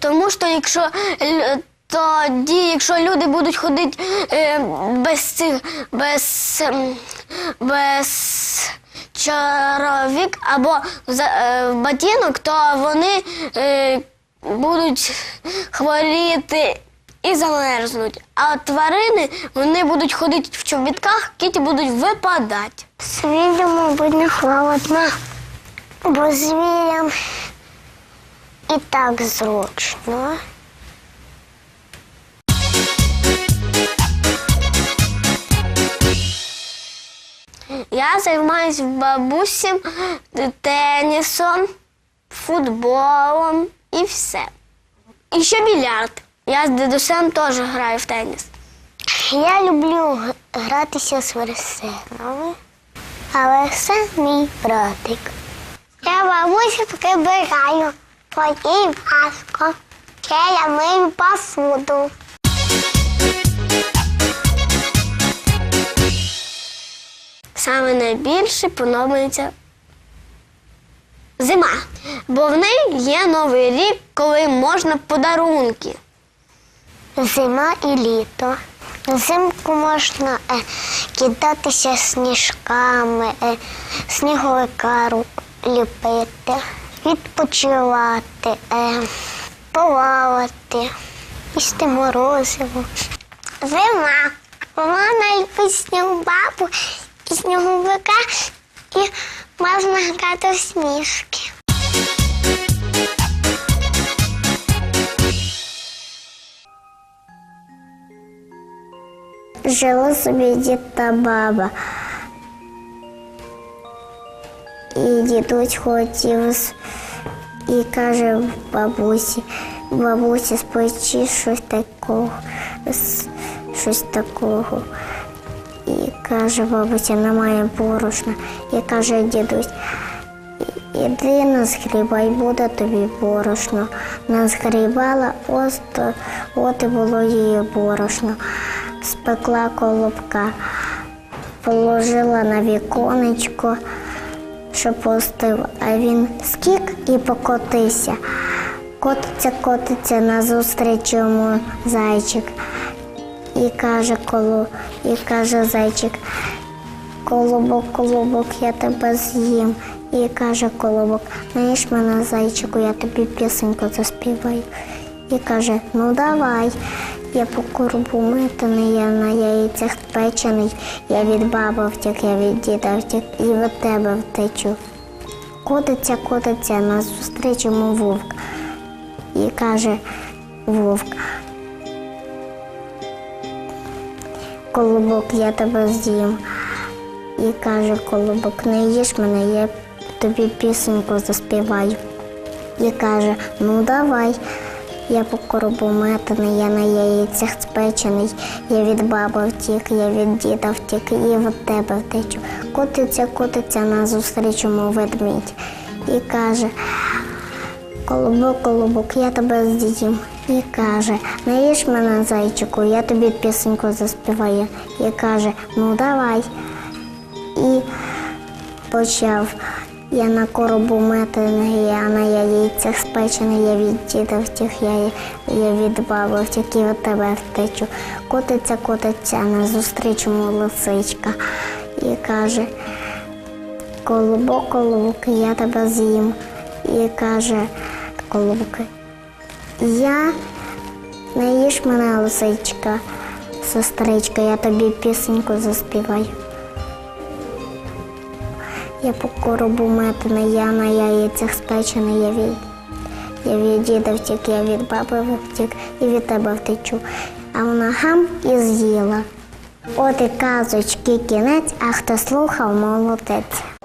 тому що якщо тоді, якщо люди будуть ходити е, без цих без, ем, без чаровік або е, ботинок, то вони е, будуть хворіти і замерзнуть. А тварини вони будуть ходити в чобітках, кіті будуть випадати. Звірям, мабуть, не бо звірям і так зручно. Я займаюся бабусі тенісом, футболом і все. І ще більярд. Я з дідусем теж граю в теніс. Я люблю гратися з версенами, але це мій братик. Я бабусі прибираю, потім паску. Ще я мию посуду. Саме найбільше подобається зима, бо в неї є новий рік, коли можна подарунки. Зима і літо. Взимку можна е, кидатися сніжками, е, сніговика ліпити, відпочивати, е, плавати, їсти морозиво. Зима. Вона любить снігбабу і сніговика, і можна грати в сніжки. Жила собі дід та баба. І дідусь хотів і каже бабусі, бабусі, спочи щось такого, щось такого. І каже бабуся, немає борошна. І каже дідусь, іди назгрібай, буде тобі борошно. Назгрібала, ось от і було її борошно. Спекла колобка, положила на віконечко, щоб остив, а він скік і покотився. Котиться, котиться назустріч йому зайчик. І каже коло, і каже зайчик, колобок, колобок, я тебе з'їм. І каже колобок, знаєш мене, зайчику, я тобі пісеньку заспіваю. І каже, ну давай. Я по коробу митаний, я на яйцях печений, я від баби втік, я від діда втік і від тебе втечу. Котиться, котиться, назустріч йому вовк. І каже вовк, колобок, я тебе з'їм. І каже колобок, не їж мене, я тобі пісеньку заспіваю. І каже, ну давай. Я по коробу метаний, я на яйцях спечений, я від баби втік, я від діда втік, і від тебе втечу. Котиться, котиться назустріч йому ведмідь. І каже, Колобок, колобок, я тебе з'їм. І каже, не їж мене, зайчику, я тобі пісеньку заспіваю. І каже, ну давай. І почав. Я на коробу метаний, я на яйцях спечений, я від діда втік, я, я від баби втік і від тебе втечу. Котиться, котиться, назустріч йому лисичка. І каже, колобок, колобок, я тебе з'їм. І каже, колобок, я не їж мене, лисичка, сестричка, я тобі пісеньку заспіваю. Я по коробу метина, я на яйцях спечений, я від, я від діда втік, я від баби втік і від тебе втечу. А вона гам і з'їла. От і казочки кінець, а хто слухав, молодець.